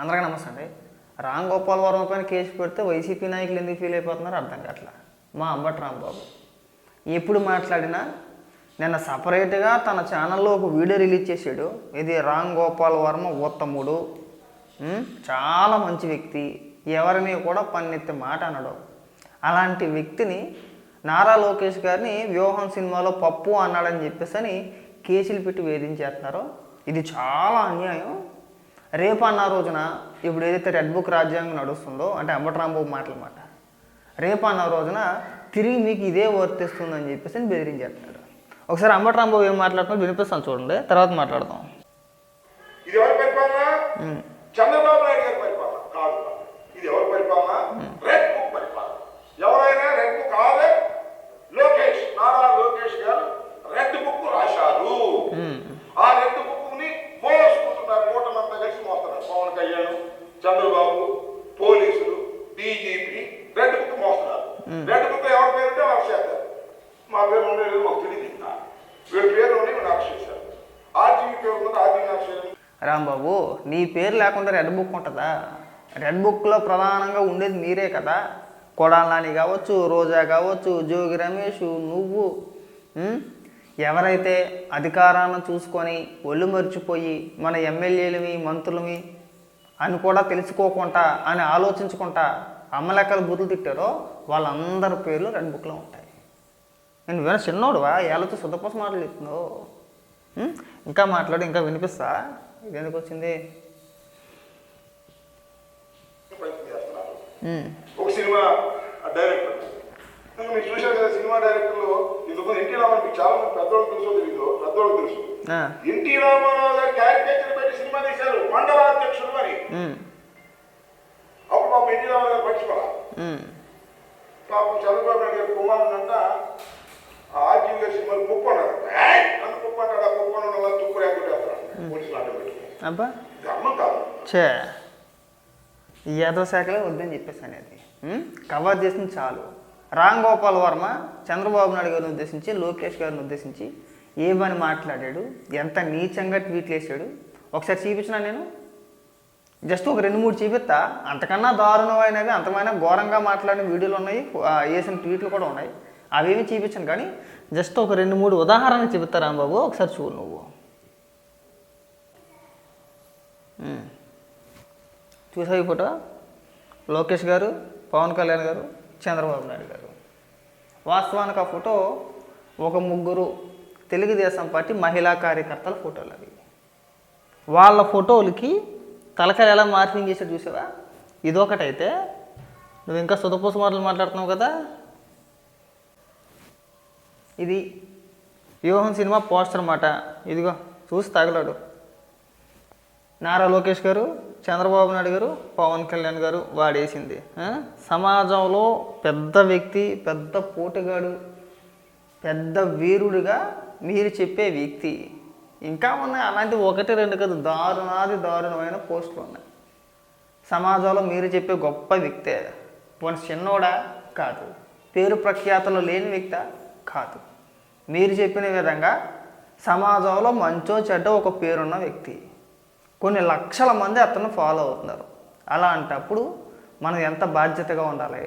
అందరికీ నమస్తే అండి. రామ్ గోపాల్ వర్మ పైన కేసు పెడితే వైసీపీ నాయకులు ఎందుకు ఫీల్ అయిపోతున్నారో అర్థం కావట్లా. మా అంబటి రాంబాబు. ఎప్పుడు మాట్లాడినా నిన్న సపరేట్గా తన ఛానల్లో ఒక వీడియో రిలీజ్ చేశాడు. ఇది రామ్ గోపాల్ వర్మ ఉత్తముడు. చాలా మంచి వ్యక్తి. ఎవరిని కూడా పన్నెత్తి మాట అనడు. అలాంటి వ్యక్తిని నారా లోకేష్ గారిని వ్యూహం సినిమాలో పప్పు అన్నాడని చెప్పేసి అని కేసులు పెట్టి వేధించేస్తున్నారు. ఇది చాలా అన్యాయం. రేపు అన్న రోజున ఇప్పుడు ఏదైతే రెడ్ బుక్ రాజ్యాంగం నడుస్తుందో అంటే అంబటరాంబాబు మాటల మాట రేపు అన్న రోజున తిరిగి మీకు ఇదే వర్తిస్తుందని చెప్పేసి అని బెదిరించేస్తున్నాడు ఒకసారి అంబటరాంబాబు ఏం మాట్లాడుతున్నా వినిపిస్తాను చూడండి తర్వాత మాట్లాడదాం. చంద్రబాబు నాయుడు గారి పరిపాలన కాదు ఇది ఎవరి పరిపాలన రెడ్ బుక్ పరిపాలన ఎవరైనా రెడ్ బుక్ కాదే లోకేష్ నారా లోకేష్ గారు రెడ్ బుక్ రాశారు ఉమ్, ఆ రెడ్ బుక్ని మోసుకుంటున్నారు కూటమంతా కలిసి మోస్తున్నారు పవన్ కళ్యాణ్ చంద్రబాబు పోలీసులు డీజీపీ రెడ్ బుక్ మోస్తున్నారు రెడ్ బుక్ ఎవరి పేరు ఉంటే వాళ్ళు చేస్తారు మా పేరు ఉండేది మాకు తెలియదు ఇంకా వీళ్ళ పేరు ఉండి వీళ్ళు అరెస్ట్ చేశారు ఆర్జీవీ పేరు ఉంది ఆర్జీవీ అరెస్ట్ చేశారు రాంబాబు నీ పేరు లేకుండా రెడ్ బుక్ ఉంటుందా? రెడ్ బుక్లో ప్రధానంగా ఉండేది మీరే కదా? కొడాలని కావచ్చు రోజా కావచ్చు జోగి రమేష్ నువ్వు. ఎవరైతే అధికారాన్ని చూసుకొని ఒళ్ళు మర్చిపోయి మన ఎమ్మెల్యేలమి మంత్రులమి అని కూడా తెలుసుకోకుండా అని ఆలోచించుకుంటా అమ్మలెక్కలు బుద్ధులు తిట్టారో వాళ్ళందరి పేర్లు రెడ్ బుక్లో ఉంటాయి. నేను విన చిన్నోడువా? ఏళ్ళతో శుద్ధపోస మాటలు ఉం? ఇంకా మాట్లాడు ఇంకా వినిపిస్తా? ఇది ఎందుకు వచ్చింది ఉం. ఒక సినిమా డైరెక్టర్. మీరు చూశారు కదా సినిమా డైరెక్టర్లు? ఇందుకు ఎన్టీ రామారావు మీకు చాలా మంది పెద్దవాళ్ళు తెలుసో తెలియదు పెద్దవాళ్ళు తెలుసు. ఎన్టీ రామారావు గారు క్యారికేచర్ పెట్టి సినిమా తీశారు. మండలాధ్యక్షుడు అని ఉం. అప్పుడు పాపం ఎన్టీ రామారావు గారు పట్టించుకోవాలి ఉం. పాపం చంద్రబాబు నాయుడు గారు ఆర్జీవి గారి సినిమాలు కుప్పు అన్నారు నన్ను కుప్పు అంటాడు ఆ కుప్పు అన్న తుప్పు లేకపోతే పోలీసులు అడ్డం పెట్టుకుని అబ్బా. చే ఈ యాదవ శాఖలే వద్దని చెప్పేసి అనేది? కవర్ చేసింది చాలు. రామ్ గోపాల్ వర్మ చంద్రబాబు నాయుడు గారిని ఉద్దేశించి లోకేష్ గారిని ఉద్దేశించి ఏమని మాట్లాడాడు ఎంత నీచంగా ట్వీట్లు వేసాడు. ఒకసారి చూపించిన నేను. జస్ట్ ఒక రెండు మూడు చూపిస్తా. అంతకన్నా దారుణమైనవి అంతమైన ఘోరంగా మాట్లాడిన వీడియోలు ఉన్నాయి. వేసిన ట్వీట్లు కూడా ఉన్నాయి. అవేమి చూపించాను కానీ జస్ట్ ఒక రెండు మూడు ఉదాహరణలు చూపిస్తా రాంబాబు. ఒకసారి చూడు నువ్వు. చూసావు ఈ ఫోటో? లోకేష్ గారు పవన్ కళ్యాణ్ గారు చంద్రబాబు నాయుడు గారు. వాస్తవానికి ఆ ఫోటో ఒక ముగ్గురు తెలుగుదేశం పార్టీ మహిళా కార్యకర్తల ఫోటోలు అవి. వాళ్ళ ఫోటోలకి తలకాయలు ఎలా మార్పింగ్ చేసి చూసావా? ఇదొకటైతే నువ్వు ఇంకా సుధపూస మాటలు మాట్లాడుతున్నావు కదా? ఇది వ్యూహం సినిమా పోస్టర్ అన్నమాట ఇదిగో చూసి తగలడు. నారా లోకేష్ గారు చంద్రబాబు నాయుడు గారు పవన్ కళ్యాణ్ గారు వాడేసింది. సమాజంలో పెద్ద వ్యక్తి పెద్ద పోటుగాడు పెద్ద వీరుడిగా మీరు చెప్పే వ్యక్తి. ఇంకా ఉన్నాయి. అలాంటి ఒకటి రెండు కదా దారుణాది దారుణమైన పోస్టులు ఉన్నాయి. సమాజంలో మీరు చెప్పే గొప్ప వ్యక్తే. పోనీ చిన్నోడా? కాదు. పేరు ప్రఖ్యాతలు లేని వ్యక్త? కాదు. మీరు చెప్పిన విధంగా సమాజంలో మంచో చెడ్డ ఒక పేరున్న వ్యక్తి. కొన్ని లక్షల మంది అతను ఫాలో అవుతున్నారు. అలాంటప్పుడు మనం ఎంత బాధ్యతగా ఉండాలి?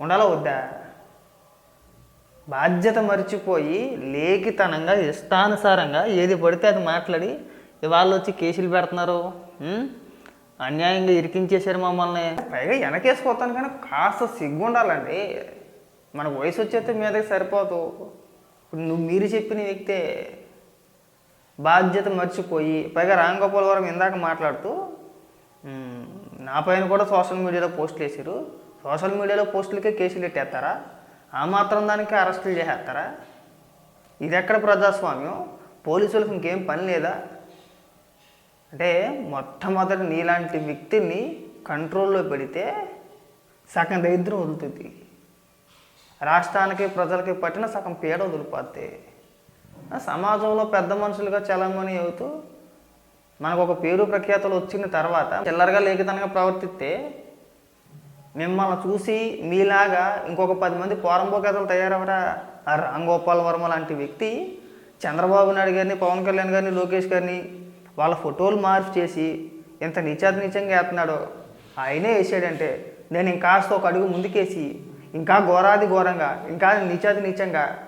ఉండాలా వద్దా? బాధ్యత మర్చిపోయి లేఖితనంగా ఇష్టానుసారంగా ఏది పడితే అది మాట్లాడి వాళ్ళు వచ్చి కేసులు పెడుతున్నారు. అన్యాయంగా ఇరికించేశారు మమ్మల్ని. పైగా వెనకేసుకోతాను కానీ కాస్త సిగ్గు ఉండాలండి మనకు వయసు వచ్చేస్తే మీదకి సరిపోదు. ఇప్పుడు నువ్వు మీరు చెప్పిన వ్యక్తే బాధ్యత మర్చిపోయి పైగా రామ్ గోపాల్ వరం ఇందాక మాట్లాడుతూ నా పైన కూడా సోషల్ మీడియాలో పోస్టులు వేసారు. సోషల్ మీడియాలో పోస్టులకే కేసులు పెట్టేస్తారా ఆ మాత్రం దానికి అరెస్టులు చేసేస్తారా? ఇది ఎక్కడ ప్రజాస్వామ్యం? పోలీసులకు ఇంకేం పని లేదా? అంటే మొట్టమొదటి నీలాంటి వ్యక్తిని కంట్రోల్లో పెడితే సగం దరిద్రం వదులుతుంది. రాష్ట్రానికి ప్రజలకి పట్టిన సగం పీడ వదిలిపోద్ది. సమాజంలో పెద్ద మనుషులుగా చలామణి అవుతూ మనకు ఒక పేరు ప్రఖ్యాతలు వచ్చిన తర్వాత చిల్లరగా లేఖితనంగా ప్రవర్తిస్తే మిమ్మల్ని చూసి మీలాగా ఇంకొక పది మంది పోరంబోకేతలు తయారవరా? ఆ వర్మ లాంటి వ్యక్తి చంద్రబాబు నాయుడు గారిని పవన్ కళ్యాణ్ గారిని లోకేష్ గారిని వాళ్ళ ఫోటోలు మార్పు చేసి ఎంత నీచాతి నీచంగా వేస్తున్నాడో ఆయనే వేసాడంటే నేను ఇంకాస్త ఒక అడుగు ముందుకేసి ఇంకా ఘోరాది ఘోరంగా ఇంకా నీచాతి నీచంగా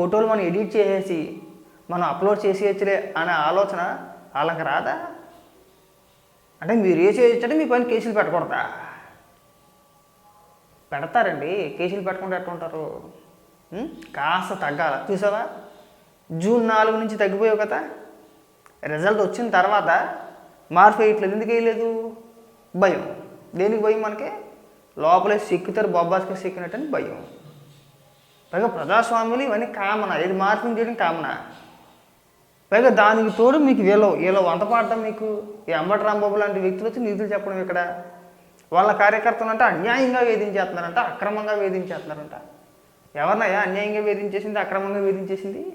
ఫోటోలు మనం ఎడిట్ చేసేసి మనం అప్లోడ్ చేసేయచ్చులే అనే ఆలోచన వాళ్ళకి రాదా? అంటే మీరు ఏ చేయొచ్చంటే మీ పైన కేసులు పెట్టకూడదా? పెడతారండి. కేసులు పెట్టకుండా ఎట్టుంటారు కాస్త తగ్గాల. చూసావా? జూన్ నాలుగు నుంచి తగ్గిపోయావు కదా. రిజల్ట్ వచ్చిన తర్వాత మార్పు వేయట్లేదు. ఎందుకు వేయలేదు? భయం. దేనికి భయం మనకి? లోపలే సిక్కుతారు బొబ్బాస్కి సిక్కినట్టని భయం. పైగా ప్రజాస్వామ్యం ఇవన్నీ కామన. ఇది మార్పింగ్ చేయడం కామన. పైగా దానికి తోడు మీకు వీళ్ళు వీళ్ళు వంట పాడటం మీకు ఈ అంబటి రాంబాబు లాంటి వ్యక్తులు వచ్చి నిధులు చెప్పడం ఇక్కడ. వాళ్ళ కార్యకర్తలు అంటే అన్యాయంగా వేధించేస్తున్నారంట అక్రమంగా వేధించేస్తున్నారంట. ఎవరినయ్యా అన్యాయంగా వేధించేసింది అక్రమంగా వేధించేసింది?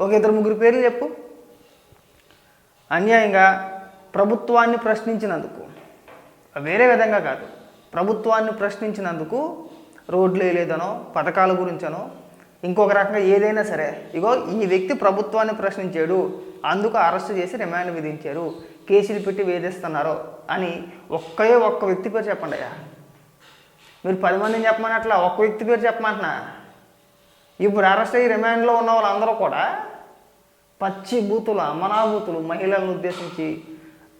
ఒక ఇద్దరు ముగ్గురు పేర్లు చెప్పు. అన్యాయంగా ప్రభుత్వాన్ని ప్రశ్నించినందుకు. వేరే విధంగా కాదు. ప్రభుత్వాన్ని ప్రశ్నించినందుకు రోడ్లు వేయలేదనో పథకాల గురించనో ఇంకొక రకంగా ఏదైనా సరే ఇగో ఈ వ్యక్తి ప్రభుత్వాన్ని ప్రశ్నించాడు అందుకు అరెస్ట్ చేసి రిమాండ్ విధించారు కేసులు పెట్టి వేధిస్తున్నారు అని ఒక్కే ఒక్క వ్యక్తి పేరు చెప్పండి అయ్యా. మీరు పది మందిని చెప్పమని అట్లా ఒక్క వ్యక్తి పేరు చెప్పమంటున్నా. ఇప్పుడు అరెస్ట్ అయ్యి రిమాండ్లో ఉన్న వాళ్ళందరూ కూడా పచ్చి బూతులు అమనాభూతులు మహిళలను ఉద్దేశించి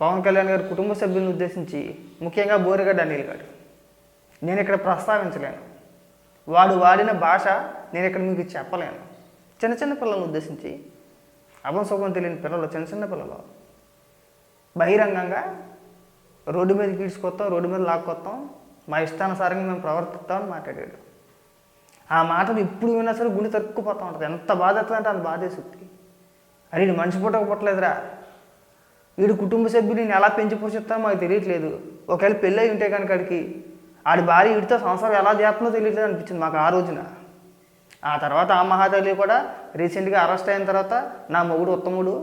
పవన్ కళ్యాణ్ గారి కుటుంబ సభ్యులను ఉద్దేశించి ముఖ్యంగా బోరిగడ్డ అనిల్ గారు. నేను ఇక్కడ ప్రస్తావించలేను. వాడు వాడిన భాష నేను ఇక్కడ మీకు చెప్పలేను. చిన్న చిన్న పిల్లలను ఉద్దేశించి అభంశోకం తెలియని పిల్లలు చిన్న చిన్న పిల్లలు. బహిరంగంగా రోడ్డు మీద గీడ్చుకొస్తాం రోడ్డు మీద లాక్కొస్తాం మా ఇష్టానుసారంగా మేము ప్రవర్తిస్తామని మాట్లాడాడు. ఆ మాటలు ఇప్పుడు విన్నా సరే గుండె తరుక్కుపోతూ ఉంటుంది. ఎంత బాధ అంటే అంత బాధ వేసుద్ది. అరే మనిషి పుట్టక పుట్టలేదురా. వీడు కుటుంబ సభ్యులు నేను ఎలా పెంచి పోషిస్తానో మాకు తెలియట్లేదు. ఒకవేళ పెళ్ళి ఉంటే కనుక ఆడికి ఆడి భార్య వీడితో సంసారం ఎలా చేస్తుందో తెలియట్లేదు అనిపించింది మాకు ఆ రోజున. ఆ తర్వాత ఆ మహాదేవి కూడా రీసెంట్గా అరెస్ట్ అయిన తర్వాత నా మొగుడు ఉత్తముడు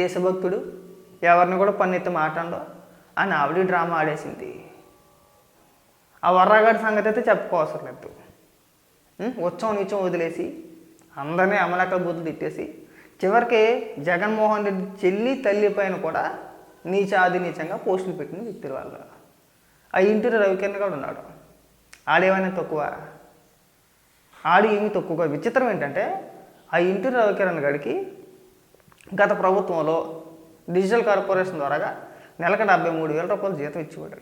దేశభక్తుడు ఎవరిని కూడా పన్నెత్తి మాట్లాడో అని ఆవిడ డ్రామా ఆడేసింది. ఆ వర్రాగాడి సంగతి అయితే చెప్పుకోవసరం లేదు. ఉత్సవం నీచం వదిలేసి అందరినీ అమలక బుద్ధులు తిట్టేసి చివరికి జగన్మోహన్ రెడ్డి చెల్లి తల్లి పైన కూడా నీచాది నీచంగా పోస్టులు పెట్టిన వ్యక్తుల వాళ్ళు. ఆ ఇంటి రవికిరణ్ కూడా ఉన్నాడు. ఆడేమైనా తక్కువ? ఆడు ఏమి తక్కువ విచిత్రం ఏంటంటే ఆ ఇంటి రవికిరణ్ గడికి గత ప్రభుత్వంలో డిజిటల్ కార్పొరేషన్ ద్వారాగా నెలకు డెబ్బై మూడు వేల రూపాయలు జీతం ఇచ్చేవాడు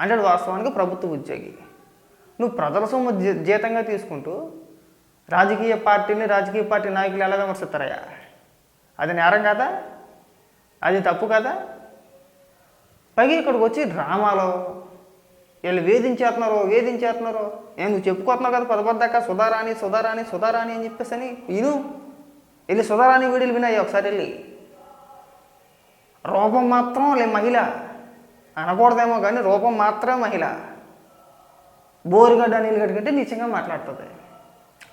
అంటే వాస్తవానికి ప్రభుత్వ ఉద్యోగి. నువ్వు ప్రజల సొమ్ము జీ- జీతంగా తీసుకుంటూ రాజకీయ పార్టీని రాజకీయ పార్టీ నాయకులు ఎలా విమర్శిస్తారయ్యా? అది నేరం కదా? అది తప్పు కదా? పైగా ఇక్కడికి వచ్చి డ్రామాలో వీళ్ళు వేధించేస్తున్నారు వేధించేస్తున్నారు ఏం నువ్వు చెప్పుకోతున్నావు కదా పదపద్దాక సుధారాణి సుధారాణి సుధారాణి అని చెప్పేసి అని విను. వెళ్ళి సుధారాణి వీడియోలు వినాయి ఒకసారి వెళ్ళి. రూపం మాత్రం లే మహిళ. అనకూడదేమో కానీ రూపం మాత్రమే మహిళ. బోరుగడ్డ నీళ్ళు గడ్డ కంటే నిజంగా మాట్లాడుతుంది.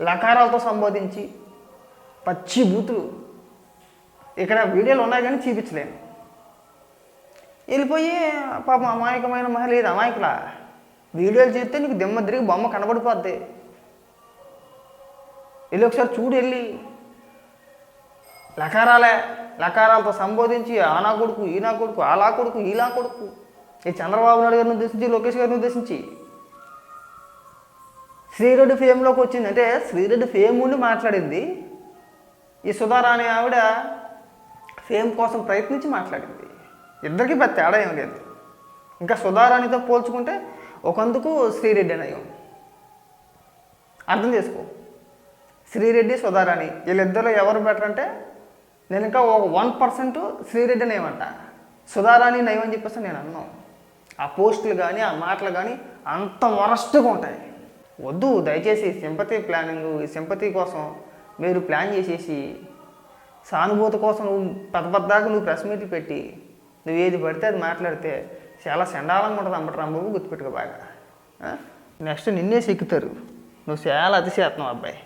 లకారాలతో సంబోధించి పచ్చి బూతులు. ఇక్కడ వీడియోలు ఉన్నాయి కానీ చూపించలేను. వెళ్ళిపోయి పాపం అమాయకమైన మహిళ ఇది అమాయకుల? వీడియోలు చేస్తే నీకు దిమ్మ తిరిగి బొమ్మ కనబడిపోద్ది. వెళ్ళి ఒకసారి చూడు వెళ్ళి. లకారాలే లకారాలతో సంబోధించి ఆ నా కొడుకు ఈనా కొడుకు అలా కొడుకు ఇలా కొడుకు. ఈ చంద్రబాబు నాయుడు గారిని ఉద్దేశించి లోకేష్ గారిని ఉద్దేశించి? శ్రీరెడ్డి ఫేమ్లోకి వచ్చింది. అంటే శ్రీరెడ్డి ఫేమ్ ఉండి మాట్లాడింది. ఈ సుధారాణి ఆవిడ ఫేమ్ కోసం ప్రయత్నించి మాట్లాడింది. ఇద్దరికి పెద్ద తేడా ఏం లేదు. ఇంకా సుధారాణితో పోల్చుకుంటే ఒకందుకు శ్రీరెడ్డి నయం అర్థం చేసుకో. శ్రీరెడ్డి సుధారాణి వీళ్ళిద్దరు ఎవరు బెటర్ అంటే నేను ఇంకా ఒక వన్ పర్సెంట్ శ్రీరెడ్డి నయమంట సుధారాణి నయం అని చెప్పేసి నేను అన్నాను. ఆ పోస్టులు కానీ ఆ మాటలు కానీ అంత వరస్ట్గా ఉంటాయి. వద్దు దయచేసి సింపతి ప్లానింగ్ ఈ సింపతి కోసం మీరు ప్లాన్ చేసేసి సానుభూతి కోసం నువ్వు పెద్ద పెద్దగా నువ్వు ప్రెస్ మీట్లు పెట్టి నువ్వు ఏది పడితే అది మాట్లాడితే చాలా చండాలంగా ఉంటుంది అంబటి రాంబాబు గుర్తుపెట్టుకో బాగా. నెక్స్ట్ నిన్నే సెక్కుతారు. నువ్వు చాలా అతిశేత్నం అబ్బాయి.